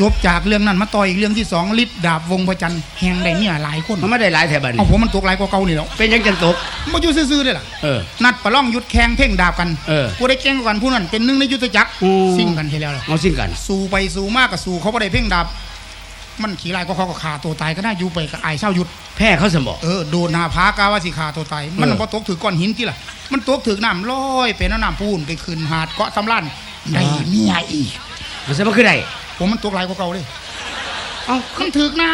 จบจากเรื่องนั้นมาต่ออีกเรื่องที่สองฤทธิ์ดาบวงพระจันทร์แห่งได้เนี่ยหลายคนมันไม่ได้หลายแถบัดเอานี้ผมมันตกหลายกว่าเก่านี่แล้วเป็นหยังจังตกมาอยู่ซื่อๆเลยล่ะเออนัดประล่องยุดแข่งเพ่งดาบกันเออผู้ได้เก่งกว่ากันผู้นั้นเป็นหนึ่งในยุทธจักรอืมสิ่งกันทีแล้วล่ะเอาสิ้นกัน สู้ไปสู้มากกับสู้เขาบ่ได้เพ่งดาบมันขี่ลายก็เขาก็ขาตัวตายก็น่าอยู่ไปกับไอ้ายเศร้าหยุดแพ้เขาสมบอกเออโดนหนาพากาว่าสิขาตัวตายมันเออพอตกถือก้อนหินที่ล่ะ มันตกถือน้ำลอยไปน้ำน้ำปูนไปขึ้นหาดเกาะตำลันได้เมียอีกมันสมคือได้ ผมมันตกหลายกว่าเก่าเลยเอ้ามันถือน้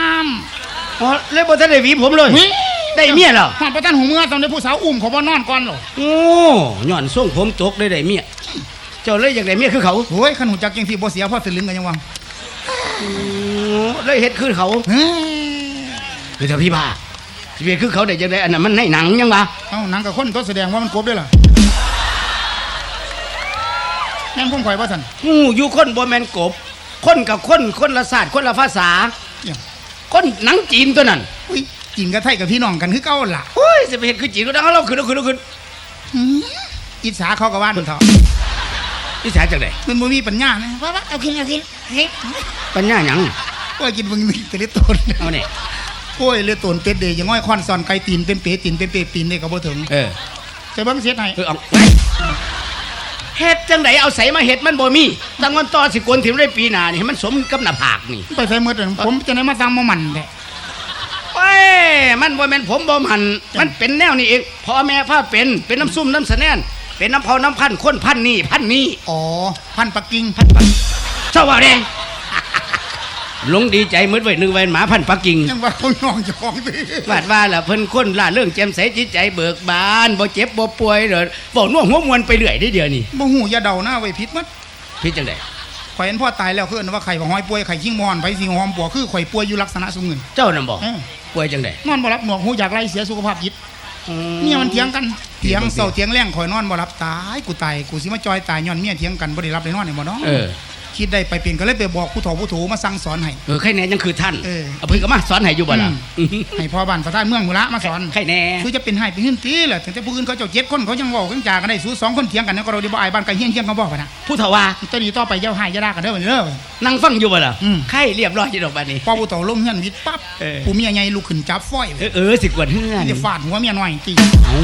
อ๋อเลยบ่ทันได้หวีผมเลยำเฮ้ยได้เมียเหรอ หอดประทันหูเมื่อตอนนี้ผู้สาวอุ้มเขาบ่นอนก่อนเหรอโอ้ย้อนส่งผมตกได้ได้เมีย เจ้าเลยอยากได้เมียคือเขาโอ้ยขันหูจักยังที่บ่เสียพ่อสลึงกันยังวังโอ้เลยเฮ็ดคือเขาเฮ้ยคือถ้าพี่บ้าสิเป็นคือเขาได้จังไดอันนั้นมันในหนังยังวะเอ้าหนังกับคนตัวแสดงว่ามันกบด้วยล่ะแม่งพุ่งข่อยว่าสันงูอยู่คนบ่แม่นกบ คนกับคนคนละศาสตร์คนละภาษาเนี่ยคนหนังจีนตัวนั้นอุ้ยกินกับไทยกับพี่น้องกันคือเก่าล่ะโอ้ยสิไปเฮ็ดคือจีนก็ดังเราขึ้นเราขึ้นเราขึ้นหืมอิจฉาเขากับว่านเถอะนิสัยจังไดมันบ่มีปัญญานะว่าว่าเอากินเอากินเฮ้ยปัญญาหยังโอ้ยกินมึงนี่แต่เลือดตนเอาเนี่ยโอ้ยเลือดตนเป็ดเดยยังง่อยคอนซอนไก่ตีนเป็นเป๋ตีนเป็นเป๋ปีนนี่ก็บ่ถึงเออแต่เบิ่งเสียให้เออเอาไว้ เฮ็ดจังไดเอาใส่มาเฮ็ดมันบ่มีตั้งวันต่อสิกวนถิ่มได้ปีหน้านี่ให้มันสมกับหน้าผากนี่ไปใส่หมดเลยผมจะได้มาสั่งมามันแหละเว้ยมันบ่แม่นผมบ่มัน มันเป็นแนวนี้เองพ่อแม่พาเป็นเป็นน้ำซุ่มน้ำสะแนนเป็นน้ำเผาน้ำพันคนพันนี่พันนี่อ๋อพันปักกิ่งพันปักเจ้าว่าแดง หลงดีใจเหมือนไว้นึกไว้หมาพันปักกิ่งยังว่าคนน้องเจะของดิวาดว่าล่ะเพิ่นคนล่าเรื่องแจ่มใสจิตใจเบิกบานบ่เจ็บบ่ป่วยเด้อบ่น่วงหัวมวนไปเรื่อยได้เดี๋ยวนี้บ่หูอย่าเดาหน้าไว้ผิดมัดพี่จังได๋ข่อยเห็นพ่อตายแล้วคืออนว่าไข่บ่ห้อยป่วยไข่ขิงมอนไปสิหอมปัวคือข่อยป่วยอยู่ลักษณะสูงเงินเจ้านำบ่เออป่วยจังได๋นอนบ่หลับหนวกหูอยากไล่เสียสุขภาพจิตเมียมันเถียงกันเถียงเศร้าเถียงแรงข่อยนอนบ่หลับตายกูตายกูสิมาจอยตายย้อนเมียเถียงกันบ่ได้รับได้นอนนี่บ่เนาะเออ คิดได้ไปเปลี่ยนก็เลยไปบอกผู้เฒ่าผู้โถมาสั่งสอนให้เออใครแน่ยังคือท่านเออเอาเพิ่นก็มาสอนให้อยู่บ่ล่ะอืมให้พ่อบ้านประธานเมืองมุระมาสอนใครแน่คือจะเป็นให้เป็นหื้นตีแหละแต่ผู้อื่นเขาเจ้าเจ็ดคนเขายังเว้ากันจากันได้สู้สองคนเถียงกันเนี่ยก็เราได้บ่อายบ้านไกลเฮียงเฮียงเขาบอกว่านะผู้เฒ่าว่าตอนนี้ต่อไปอย่าให้อย่าด่ากันเด้อเด้อนั่งฟังอยู่บ่ล่ะอืมใครเรียบร้อยอยู่ดอกบัดนี้พอผู้เฒ่าลงเฮือนวิทย์ปั๊บเออผู้เมียใหญ่ลุกขึ้นจับฝ้อยเออเออสิกวนเฮือนจะฟาดหัวเมียน้อยตีเอา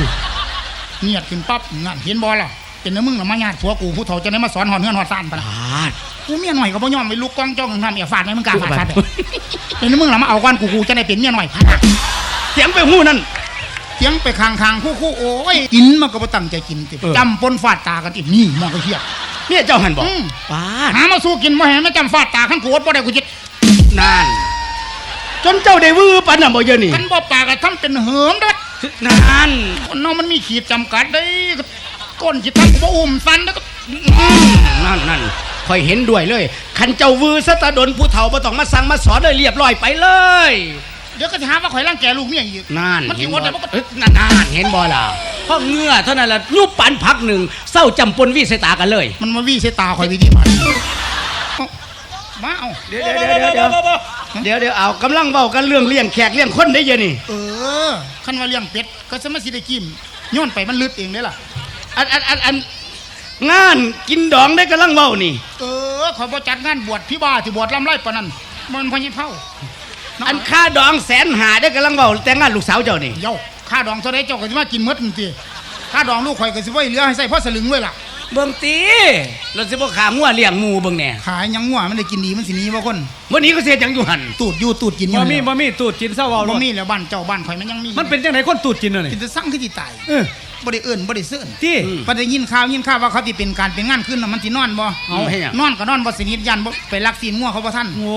เงียดขึ้นปั๊บนั่นเห็นบ่ล่ะเป็นน้ำมึงน่ะมาญาติผัวกูผู้เฒ่าจะได้มาสอนหอนเฮือนหอนซ่านปะนะพาดกู เมียน้อยก็บ่ยอมไปลุกกองจ้องทำเอียฟาดไหมมึงกล้าฟาดฟาดไปเป็นน้ำมึงน่ะมาเอาก้อนกูกูจะได้เป็นเมียน้อยพะนะเสียงไปหู้นั่นเถียงไปคางคางคู่คู่โอ้ยกินมันก็บ่ตั้งใจกินติเออจำปนฟาดตากันตินี่มองก็เฮียเมียเจ้าหันบอกอืมปาดหามาสู้กินบ่เห็นไม่จำฟาดตาขันกูอดบ่ได้กูจิตนานจนเจ้าได้วือปันน่ะบ่เยอะนี่ขันบ่ปากก็ทำเป็นเหิมเด้อนานคนเนาะมันมีขีดจำกัดได้ก้นสิทักกูบ่อุ้มสันแล้วก็อืมนั่นนั่น คอยเห็นด้วยเลยคันเจ้าวือสะตะดนผู้เฒ่าบ่ต้องมาสั่งมาสอนเลยเรียบร้อยไปเลย เดี๋ยวก็จะหาว่าข่อยรังแกลูกเมียอีกนั่นมันสิเห็นอบ่ดได้บ่ก็เอ้ยนั่นนั่นเห็นบ่ล่ะเพราะเหงื่อเท่านั้นล่ะยุบปันพักหนึ่งเศร้าจำปนวิเศษตากันเลย มันมาวี่ใส่ตาข่อยวิธีมาเอามาเอาเดี๋ยวเดี๋ยวเดี๋ยวเดี๋ยวเดี๋ยวเดี๋ยวเอากำลังเว้ากันเรื่องเลี้ยงแขกเลี้ยงคนได้เยอะนี่ เออคันว่าเลี้ยงเป็ดก็สมาสิได้กินย้อนไปมันลึดเองได้ล่ะอันอันอันอัน งานกินดองได้กำลังเว้านี่ เออข่อยบ่จัดงานบวชพี่บ้าที่บวชลำไรปานนั้นมันพญเผาอันค่าดองแสนหาได้กำลังเว้าแต่งงานลูกสาวเจ้านี่ เย้าค่าดองเท่าไดเจ้าก็สิมากินหมดนั่นติค่าดองลูกข่อยก็สิไว้เหลือให้ใส่พ่อสลึงไว้ล่ะเบิ่งตีเราสิบ่ขางัวเลี้ยงหมูเบิ่งแหน่ขายหยังงัวมันได้กินดีมันสิหนี้บ่คน วันนี้ก็เสียจังอยู่หันตูดอยู่ตูดกินอบ่ยู่มีนั่นแหบ่ละมีตูดกินเศร้าเว้าบ่บ่มีแล้วบ้านเจ้าบ้านข่อยมันยังมีมันเป็นจังไดคนตูดกินน่ะนี่กินแต่สั่งคือสิตายเออบ่ได้เอิ้นบ่ได้เสื้อนที่บ่ได้ยินข่าวยินข่าวว่าเขาสิเป็นการเป็นงานขึ้นน่ะมันสินอนบ่เอาให้หยังนอนก็นอนบ่สนิทยันบ่ไปลักซีนงัวเขาบ่ทันโอ้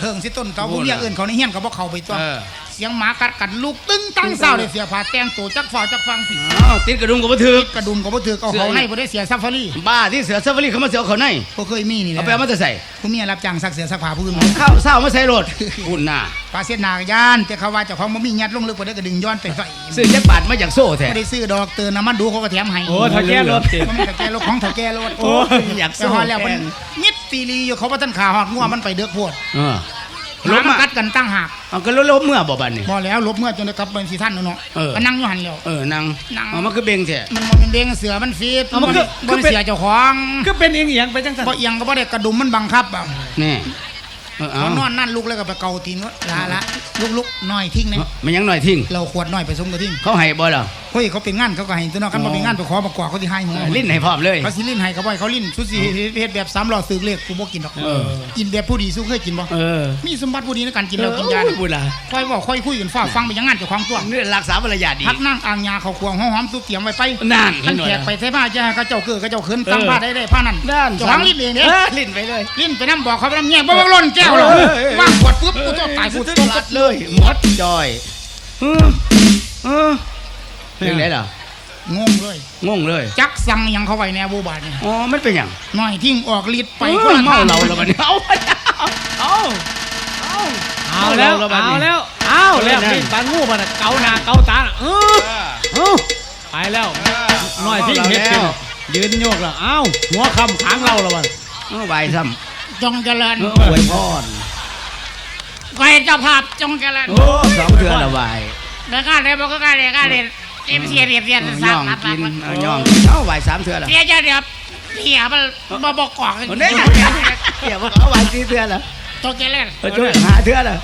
เทิงสิต้นเตาโอ้ผู้เมียน่ะเอิ้นเขาในเฮียนก็บ่เข้าไปตัวเออเสียงหมากัดกัดลูกตึ้งตั้งเศร้าได้เสียผ้าแต่งตัวจักฟ้าจักฟังผิดอ้าวติดกระดุมก็บ่ถึกกระดุมก็บ่ถือเอาเสื้อเขาในบ่ได้เสียซัฟฟารีบ้าที่เสือซาฟารีเขามาเสือเขาในบ่เคยมีนี่แหเอาละไปเอามาจะใส่ ผู้เมียรับจ้างซักเสื้อซักผ้าผู้อื่นข้าวเศร้ามาใส่รถอุ่นน่ะปลาเสียนากยานแต่เขาว่าเจ้าของบ่มียัดลงลึกบ่ได้ก็ดึงย้อนไปใส่ซื้อจักบาทมาจากโซ่แท้บ่ได้ซื้อดอกเตือนน้ำมันดูเขาก็แถมให้โอ้ถ้าแก้รถติมันเป็นตะแกรถของตะแกรถโอ้ยอยากแต่โซ่ฮอดแล้วมันแทนมิดตีลีอยู่เขาบ่ทันขาฮอดงัวมันไปเดือกโพดเออห ลมาบมันมากัดกันตั้งหากเอาก็ลบๆเมื่อบ่บัดนี่บ่แล้วลบเมื่อจนได้กลับเป็นสิท่านเนาะเออก็นั่งอยู่หั่นแล้วเออนางนั่งเอามาคือเบงแท้มันบ่เป็นเด้งเสือมันฟีดเอามันบ่คือบ่คือเป็นเสียเจ้าของก็เป็นเอียงๆไปจังซั่นบ่เอียงก็บ่ได้กระดุมมันบังคับอะนี่ เออเอาเขานอนนั่นลุกแล้วก็ไปเกาตีนว่าลาละลุกลุกๆหน่อยทิ้งเนี่ยมันยังหน่อยทิ้งเราขวดหน่อยไปสมกับทิ้งเขาให้บ่ล่ะเฮ้ยเขาเป็นงานเขาก็ให้ตัวนอกกันอ๋มาอเป็นงานไปขอมากวาดเขาที่ให้หัวลิ้นให้พร้อมเลยเขาสิลิ้นให้เขาบ่ให้เขาลิ้นชุดสีเฮ็ดแบบสามหลอดสึกเลขกูบ่กินดอกเออกินแบบผู้ดีสู้เคยกินบ่เออมีสมบัติผู้ดีในการกินเหล้ากินยาเออบุญล่ะค่อยบอกค่อยคุยกันฟ้าฟังไปอยังงานเจ้าของตัวนี่รักษามารยาทดีพักนั่งอ่างยาเขาควงหอมๆสุกเตรียมไว้ไปนั่นท่านเห็นหน่อยแขกไปใส่ผ้าจะให้เขาเจ้าเกือเขาเจ้าเขินตั้งเออผ้าได้ได้ผ้านั่นนั่นเจ้าของลิ้นเองเด้ลิ้นไปเลยลิ้นไปน้ำบอกเขาไปน้ำแง่บ่บ่ล้นแก้วหรอกเออเออว่างขวดปุ๊บกูต้องตายกูสุต้องดลัดเลยหมดจอยเออเออเป็นไงล่ะงงเลย งงเลย จักสั่งหยังเขาไว้แนวโบบาดนี่อ๋อมันเป็นหยังหน่อยทิ้งออกฤทธิ์ไปไปคนละเมาทางเราแล้วมันเอาเอาเอาเอาแล้วเอาแล้วบัดนี้เอาแล้วเอาแล้วเอาแล้วนี่ปานงูมันน่ะเกาหน้าเกาตาน่ะเออเออไปแล้วหน่อยที่เฮ็ดเป็นยืนโยกแล้วเอ้าหัวคำค้างเราแล้วมันเอาใบซ้ จงเจริญำเอออวยพรใครเจ้าภาพจงเจริญโอ้สองเทือนละใบเดี๋ยวกันเลยบอกก็กันเลยกันเลยเอ็มเสียเรียบเรียนเอาสาย่มองนัดกินมาเอาย่องเอาใบสามเทือนละเสียเจ้าเดียวเหียมันบ่บอกกอกกันโอ้เนี่ยเดี๋ยวว่าเอาใบสี่เทือนละจงเจริญเออช่วยหาเทือนละ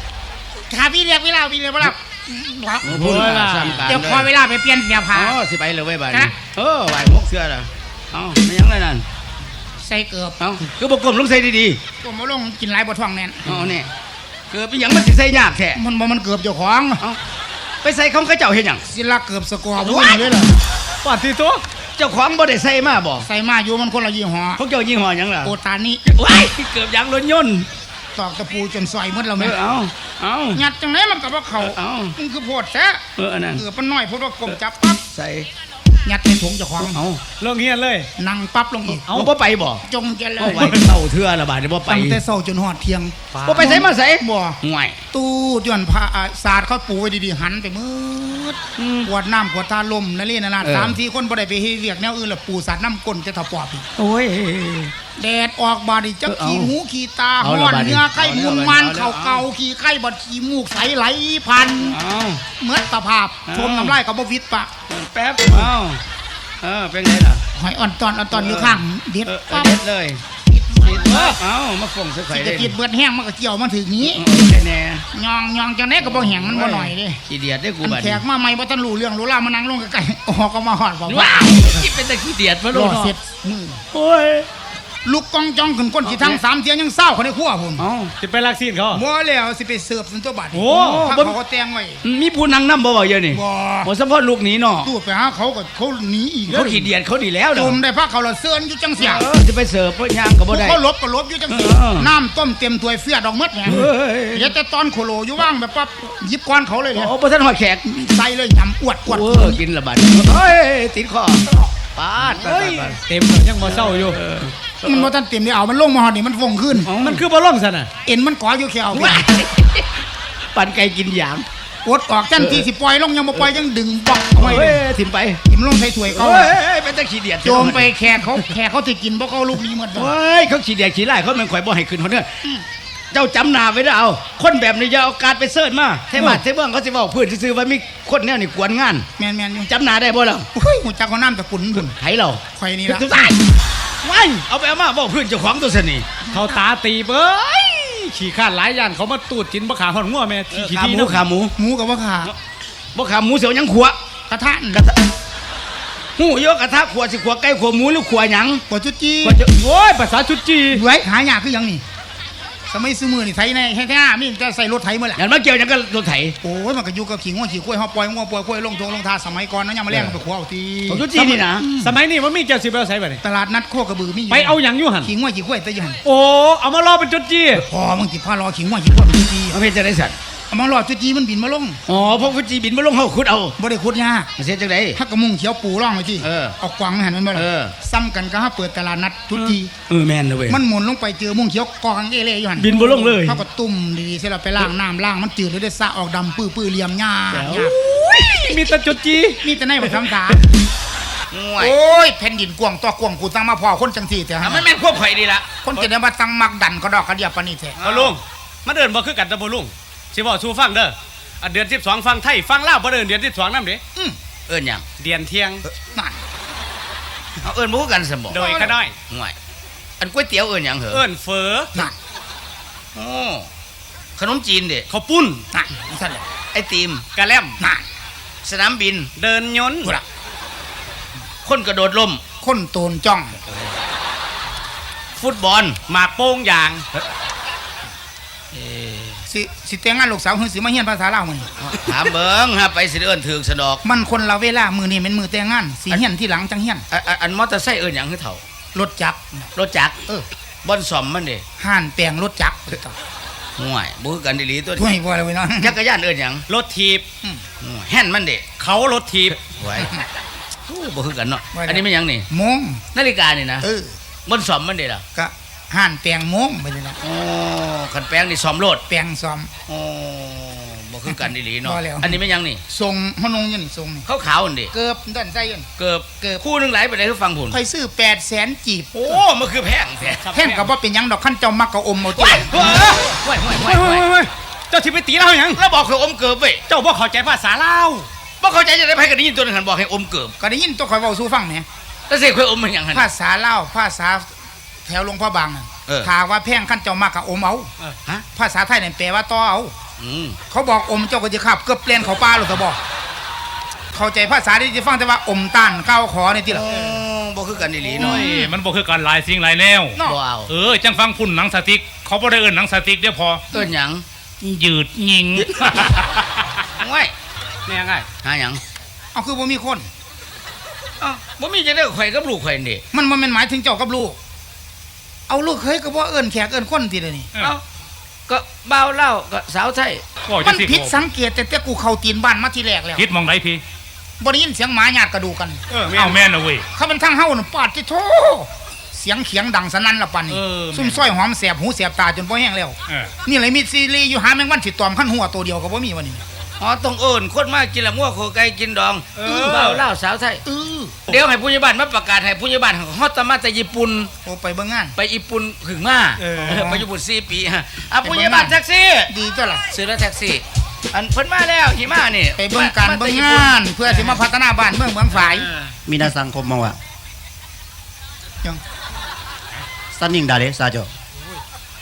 ขาพี่เรียกเวลาพี่เรียกเวลาพูดละซ้ำกันเดี๋ยวพอเวลาไปเปลี่ยนเสียผ้าอ๋อสิไปเลยเว้ยใบนี้ฮะเออใบหกเทือนละเอาไม่ยังเลยนั่นใส่เกือบเอาคือบอกกลมลงใส่ดีก็มาลงกินหลายบ่ท้องแน่นๆเอาเนี่ยเกิดเป็นหยังมันสิใส่ยากแท้มันบ่มันเกือบเจ้าของเอาไปใส่ของเขาเจ้าเห็นหยังสิลักเกือบสกอร์บ่ได้เลยล่ะปาดที่ตัวเจ้าของบ่ได้ใส่มาบ่ใส่มาอยู่มันคนละยี่ห้อเขาเจ้ายี่ห้อหยังล่ะโอตานี่ว้ายเกือบยางรถยนต์ตอกตะปูจนซอยหมดแล้วเอแม่อเอาเอายัดจังไหนมันก็บ่เข้าเอามันคือโพดแท้เอออันนั้นเกือบมันน้อยเพราะว่ากลมจับปั๊บใส่ ยัดในถุงเจ้าของเอาเรื่องเฮียนเลย นั่งปั๊บลงอีกเอาบ่ไปบ่จงเจริเอาญไว้เต่าเทื่อละบาดนี้บ่ไปตั้งแต่เช้าจนฮอดเที่ยงบ่ไปใส่มาใส่บ่ห่วยตู้ย้อนผ้าอ่าสาดเขาปูไว้ดีๆหันไปมืดขวดน้ำขวดทาลมนั่นเลยนานาสามสี่คนบ่ได้ไปเฮ็ดเรียกแนวอื่นละปูสาดน้ำก้นจะถปอบอีกโอ้ย แดดออกบาดนี่จักเออเอาขี้หูขี้ตาเอาห้อนละบาดนี้ เหงือไข้เอาละมุนมันเอาละเข่าเก่าขี้ไข้บัดขี้มูกใสไหลพันเอา เหมือนตะภาพเอา ชมน้ำลายกับบ่วิตปะแป๊บเอาเออเป็นไงล่ะหอยอ่อนตอนอ่อนตอนอยู่ข้างเด็ดเออเออปั๊บเด็ดเลยติดเออเอามาฟงใส่ไข่สิเลจะยติดเบิดแห้งมันก็เกี่ยวมาถึงนี้เออแน่ยองยองจังได๋ก็บ่แห้งมันบ่หน่อยเด้ขี้เดียดได้กูอันบัดแขนี้กมาใหม่บ่ทันรู้เรื่องรู้ราวมานั่งลงใกล้ๆออกก็มาฮอดบอกว่าว้ายที่เป็นตะขี้เดียดพะรโลอเนาะเสร็จมือโอ้ย ลูกกองจ้องขึ้นก้นสิทั้งสามเที่ยยังเศร้าเขาในครัวผมเอาจะไปลักซีนเขาบ่แล้วสิไปเสิร์ฟสันตัวบัดโอ้ถ้าบ่เขาก็แต่งไว้ มีผู้นั่งนำบ่บ่เยอะนี่บ่บ่เฉพาะลูกหนี้เนาะตู้ไปหาเขาก็เขาหนีอีกเขาขี้เดียดเขาดีแล้วจเนาะมได้พักเขาละเสื้อนอยู่จังเสียเออจะไปเสิร์ฟเพราะย่างก็บ่ได้ เขาลบก็ลบอยู่จังเสียเออน้ำต้มเต็มถ้วยเฟียดออกหมดแหมเฮ้ย เดี๋ยวแต่ตอนโคโลอยู่ว่างแบบปั๊บหยิบก้อนเขาเลยเนี่ยโอ้บ่ทันหอดแขกใส่เลยยำอวดอวดเออกินละบัดเฮ้ยติดคอปาดปาเฮ้ดยปาดเต็มแล้วยังมาเศร้าอยู่ มันบ่ทันเต็มได้เอามันลงมาหอดนี่มันฟงขึ้น มันคือบ่ล่องซะน่ะเอ็นมันก่ออยู่แขวว้ายปั่นไก่กินหยางกดออกทันทีสิปล่อยลงยังบ่ปล่อยยังดึงบอกเอาไว้เฮ้เลยยถิ่มไปทิ่มลงใส่ถ้วยเขาเฮ้ยเป็นตะขี้เดียดโจมไปแขกเขาแขกเขาสิกินบ่เขาลูกนี้หมดบ่เฮ้ยเขาขี้เดียดขี้ไล่เขามันข่อยบ่ให้ขึ้นเขาเนี่ยเจ้าจำหนาไว้เด้อเอา คนแบบนี้อย่าเอาการไปเสิร์ชมาเทบาทเทเมืองเขาสิบอกพื้นซื่อๆว่ามีคนแนวนี่กวนงานแม่นๆอยู่จำหนาได้บ่ล่ะเฮ้ยหูจักเขาน้ำตะกุนพุ่นไผเราข่อยนี่ละทุกท่าน ว้ายเอาไปเอามาบอกพื้นเจ้าของตัวสนี่เขาตาตีเบ้ยขี่ข้านหลายย่านเขามาตูดกินบะขาหอนงัวแม่ที่ขี้ขาดีหมูนะขาหมูหมูกับว่าขาบ่ขาหมูเสียวหยังขัวกระทะกระทะหูยกกระทะขัวสิขัวไก่ขัวหมูหรือขัวหยังปวดจุดจีขัวจะโอ้ยภาษาชุดจีรวยหายากคือหยังนี่ สมัยซื้อมือนี่ไทยในแท้ๆมีแต่ใส่รถไถมาแหละอย่างมาเกี่ยวหยังก็รถไถโอ้ยมันก็อยู่กับขี่ง้วขี่กล้วยเฮาปล่อยง้วปล่อยกล้วยลงทงลงทาสมัยก่อนนะยังมาแล่งไปขวเอาทีของชุดจีนนี่นะสมัยนี้มันมีเจ้าสิไปเอาใส่ไปนี่ตลาดนัดโคกระบือมียู่ไปเอาหยังอยู่หันขี่ง้วขี่กล้วยแตะยันโอ้เอามารอเป็นจุดจีพอมึงสิพารอขี่ง้วขี่กล้วยเป็นจุดจีมันเป็นจะได้สัตว์ เอามารอจุดจีมันบินมาลงอ๋อพวกฟุจีบินมาลงเฮาขุดเอาบ่ได้ขุดยากเสียจังไดถ้ากระมุงเขียวปูร่องไว้ที่เออเอากวางหันมันบ่ล่ะเออซ้ำกันก็ฮะเปิดตลาดนัดจุดจีเออแม่นเลยเว้ยมันหมุนลงไปเจอมุงเขียวกองเอเล่อยู่หันบินบ่ลงเลยเขาก็ตุ่มดีๆเสร็จแล้วไปล้างน้ำล้างมันจืดแล้วได้สระออกดำปื้อๆเหลี่ยมหญ้าแจ๋วหญ้ามีแต่จุดจีมีแต่ในไปทำตาง่วยโอ้ยแผ่นดินกว้างตัวกว้างกูตั้งมาพอคนจังสี่แต่อะฮะมันแม่นควบข่อยดีละคนจะได้มาตั้งมักดันก็ดอกกระเดียบปานนี้แท้บ่ลุงมาเดินบ่คือกันแต่บ่ลุง สิบอกสู่ฟังเด้ออันเดือน12ฟังไทยฟังลาวบ่เดินเดือน12นำเด้อืมเอิ้นหยังเดือนเที่ยงนั่นเอาเอิ้นบ่คือกันสมบ่โดยขะน้อยง่วยอันก๋วยเตี๋ยวเอิ้นหยังเหรอเอิ้นเฟอนั่นโอ้ขนมจีนเด็ข้าวปุ้นน่ะนี่สั่นแหละไอติมกะแลมน่ะสนามบิน เดินยนต์กูละคนกระโดดล่มคนโตนจ้อง ฟุตบอลหมากโป้งยาง สิสิแต่งงานลูกสาวหือสิมาเฮียนภาษาลาวมื้อนี้ถามเบิงฮะไปสิเอิ้นถือสนอกมันคนละเวลามื้อนี้เป็นมื้อแต่งงานสิเฮียนที่หลังจังเฮียนอันอันอันมอเตอร์ไซค์เอิ้นหยังคือเถ่ารถจักรรถจักรเออบอนสอมมันเด้ห่านแปลงรถจักรห่วยบ่คือกันดีหลีตัวถ้วยบ่เลยเนาะจักรยานเอิ้นหยังรถถีบห่วยแฮนด์มันเด้เขารถถีบไว้โอ้บ่คือกันเนาะอันนี้มันหยังนี่โมงนาฬิกานี่นะเออบอนสอมมันเด้ล่ะก็ ห่านแปลงโมงไปเลยนะโอ้คันแปลงนี่ซ่อมรถแปลงซ้อม โอ้บ่คือกันดีหลีเนาะบ่แล้ว อันนี้มันหยังนี่ทรงฮอนงอยู่นี่ทรงนี่ขาวๆนั่นเด้เกือบด้านใส่อยู่นี่เกือบเกือบ คู่หนึงไหลไปได้คือฟังผุนค่อยซื้อ800,000จีบโอ้มันคือแพงแท้แท่งก็บ่เป็นหยังดอกคันเจ้ามักก็อมเอาติว้ายว้ายว้ายว้ายเฮ้ยว้ายเฮ้ยเฮ้ยเจ้าที่ไปตีเราหยังแล้วบอกคืออมเกิบเว้ยเจ้าบ่เข้าใจภาษาลาวบ่เข้าใจจะได้ไผก็ได้ยินตัวนั้นหันบอกให้อมเกิบก็ได้ยินตัวข่อยเว้าสู่ฟังแหมแล้วสิค่อยอมมันหยังหั่นภาษาลาวภาษา แถวหลวงพ่อบางน่ะเออถ้าว่าแพงคันเจ้ามักก็อมเอาฮะภาษาไทยนั่นแปลว่าต่อเอา อืมเขาบอกอมเจ้าก็จะขับเกือบเปลี่ยนเขาป้าหรือเขาบอก เข้าใจภาษาที่จะฟังแต่ว่าอมต้านก้าวขอนี่ที่ละ โอ้บ่คือกันดีหลีโอ้เนาะยมันบ่คือการหลายสิ่งหลายแนว เนาะ บ่เอาเออ จังฟังพุ่นหนังสติ๊ก เขาบ่ได้เอิ้นหนังสติ๊กเดี๋ยวพอ เอิ้นหยังยืดยิงว้ายนี่ยังไงหาหยังเอาคือบ่มีคน อ้าวบ่มีจะได้ข่อยกับลูกข่อยนี่มันมันหมายถึงเจ้ากับลูก เอาลูกเคยก็บ่เอิ้นแขกเอิ้นคนทีเดียวนี่เออเอ้าก็บ่าวเล่าก็สาวไทยก็มัจะนสิผิดสังเกตแต่แต่กูเข้าตีนบ้านมาทีแรกแล้วคิดมองไดพี่บ่ได้ยินเสียงหมาหยาดกระดูกกัน เออเอาแม่นนะเว้ย เขาเป็นทางเฮาน่ะปาดที่โธเสียงเขียงดังสนั่นละปันนี่เออซุ่มซ้อยหอมแสบหูแสบตาจนบ่แห้งแล้ว เออ นี่เลยมีซีรีส์อยู่หาแมงวันสิตอมขั้นหัวตัวเดียวก็บ่มีวันนี้ อ๋อต้องเอิญคนมากกินละมั่วโคไก่กินดองเบ้าเล่าสาวไทยเออเดี๋ยวให้ผู้ใหญ่บ้านมาประกาศให้ผู้ใหญ่บ้านฮอตมาแต่ญี่ปุ่นโอไปเบื้องงาน ไปญี่ปุ่นถึงมาไปญี่ปุ่นสี่ปีอะผู้ใหญ่บ้านแท็กซี่ ดีจ้ะล่ะซื้อแล้วแท็กซี่อันเพิ่นมาแล้วหิมะนี่ไปเบื้องการเบื้องงาน เพื่อที่มาพัฒนาบ้านเมืองเมืองฝ่ายมีนาสังคมมาวะยังสันนิงดาเลสซาโจ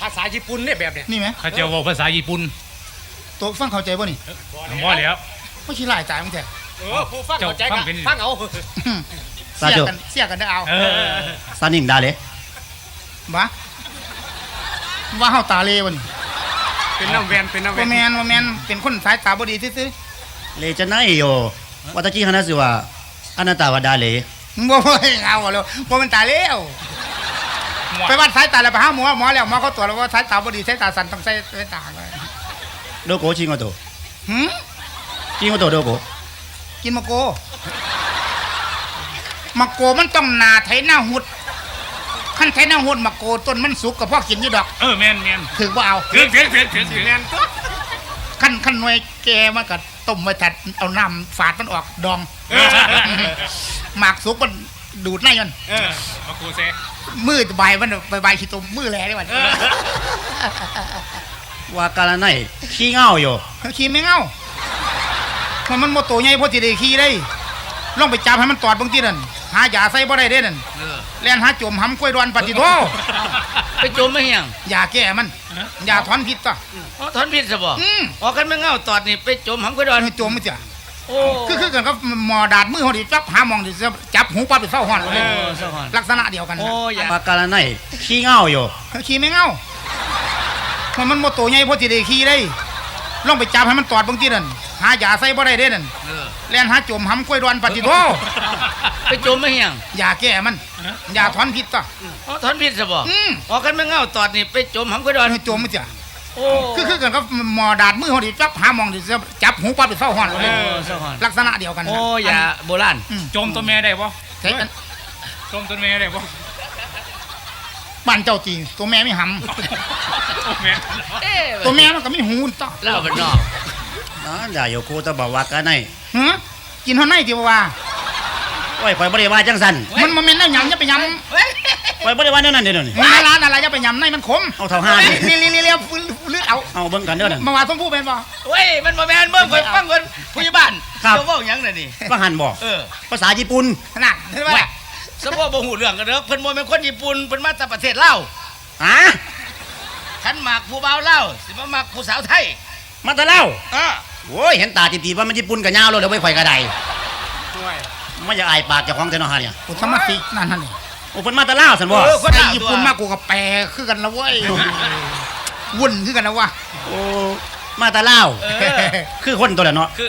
ภาษาญี่ปุ่นเนี่ยแบบเนี้ยนี่ไหมเขาจะบอกภาษาญี่ปุ่น ตัวฟังเข้าใจบ่นี่บ่แล้วไม่ขี้หลายตายมึงแท้เออผู้ฟังเข้าใจกันฟังเอาเสียกันเสียกันได้เอาซานิ่งได้เลยบ้าว่าเฮาตาเล่บ่นี่เป็นน้ำแวนเป็นน้ำแวนบ่แมนบ่แมนเป็นคนสายตาบ่ดีซื่อๆเลจะไหนโยว่าตะกี้หันสิว่าอนาตาว่าดาเล่บ่เอาแล้วบ่มันตาเล่ไปวัดสายตาแล้วไปหาหมอหมอแล้วหมอเขาตรวจแล้วว่าสายตาบ่ดีสายตาสั่นต้องใส่สายตาเลย โดโกชิงโกโตหืมชิงโกโตโดโกกินมะโกมะโกมันต้องนาไถน้าหุดขั้นไถน้าหุดมะโกต้นมันสุกกับพ่อกินอยู่ดอกเออแมนแมนถือว่าเอาถือถือถือถือถือแมนขั้นขั้นหน่วยแกมันก็ต้มไว้ถัดเอาน้ำฝาดมันออกดองหมากสุกมันดูดในมันมะโกเซมืดใบมันใบใบขี้ตุ่มมืดแหล่ได้หมด わからない気が合うよ ขี้ไม่เงามันมันโมโตใหญ่พอสิได้ขี้ได้ลองไปจับให้มันตอดบางทีนั่นหายาใส่บ่ได้เด้นั่น เออ แล่นหาจมหำกล้วยดอนปฏิโท ไปจมไม่เหียง ยาแก้มันยาถอนพิษต่อ อ๋อทนพิษซะบ่ อืม อ๋อกันไม่เงาตอดนี่ไปจมหำกระดอน จมมันจ้ะ โอ้ คือคือกันกับหมอดาดมือเขาดิจับหาหมองดิจับหูปั๊บดิเศร้าห้อนเลย เออสะหอน ลักษณะเดียวกัน โอ้อย่า わからない気が合うよ ขี้ไม่เงา มันมันโมโตใหญ่พอสิได้ขี้ได้ลองไปจับให้มันตอดบางทีนั่นหายาใส่บ่ได้เด้นั่นเออแล่นหาจมหำกล้วยดอนปฏิโทไปจมไม่เหียงยาแก้มันยาถอนพิษต่อ อ๋อทนพิษซะบ่อืม อ๋อกันไม่เงาตอดนี่ไปจมหำกระดอนจมมันจ้ะโอ้คือคือกันกับหมอดาดมือเขาดิจับหาหมองดิจับหูปั๊บดิเศร้าห้อนเลเอยอสะหอนลักษณะเดียวกันโอ้อย่าโบราณ อืมจมตัวแม่ได้บ่ใช่อัน จมตัวแม่ได้บ่ บ้านเจ้าตีตัวแม่ไม่หำตัวแม่มันก็ไม่หูต่อแล่ากันนอกน้าอย่าโยู่คูตะบอกว่ากันไงฮกินเท่าไหร่ที่ว่าโอ้ยข่อยบริวารจังสันมันมันเม็นน้ำยำจะไปยำข่อยบริวารเนี่ยนั่นเดี๋ยวนี้ในร้านอะไรจะไปยำในมันขมเอาเท่าห้านี่เรียเรียเรียเลือดเอาเอาเบิ้งกันเด้อนั่นมาว่าต้องพูดเป็นบ่เว้ยมันบ่แมนเบิ้งข่อยฟังคนผู้ใหญ่บ้านเขาบอกยังเลยนี่ว่าหันบอกภาษาญี่ปุ่นขนาดเห็นไหม สมมุติบ่ฮู้เรื่องกันเด้อเพิ่นบ่แม่นคนญี่ปุ่นเพิ่นมาจากประเทศลาวฮะขันหมากผู้เบาเล่าสิมาหมากผู้สาวไทยมาแตะเล่าอ่าโอ้ยเห็นตาตีๆว่ามันญี่ปุ่นกับยาวเลยเดี๋ยวไปข่อยกระไดมันจะอายปากเจ้าของเจ้าหน้าเนี่ยกูทำมาสินั่นนั่นนี่โอ้เพิ่นมาแตะเล่าสันบ่เออคนไอ้ลาวญี่ปุ่นมากกูกับแปรคือกันละเว้ยวุ่นคือกันนะวะโอ้มาแตะเล่าเออ คือคนตัวละเนาะคือ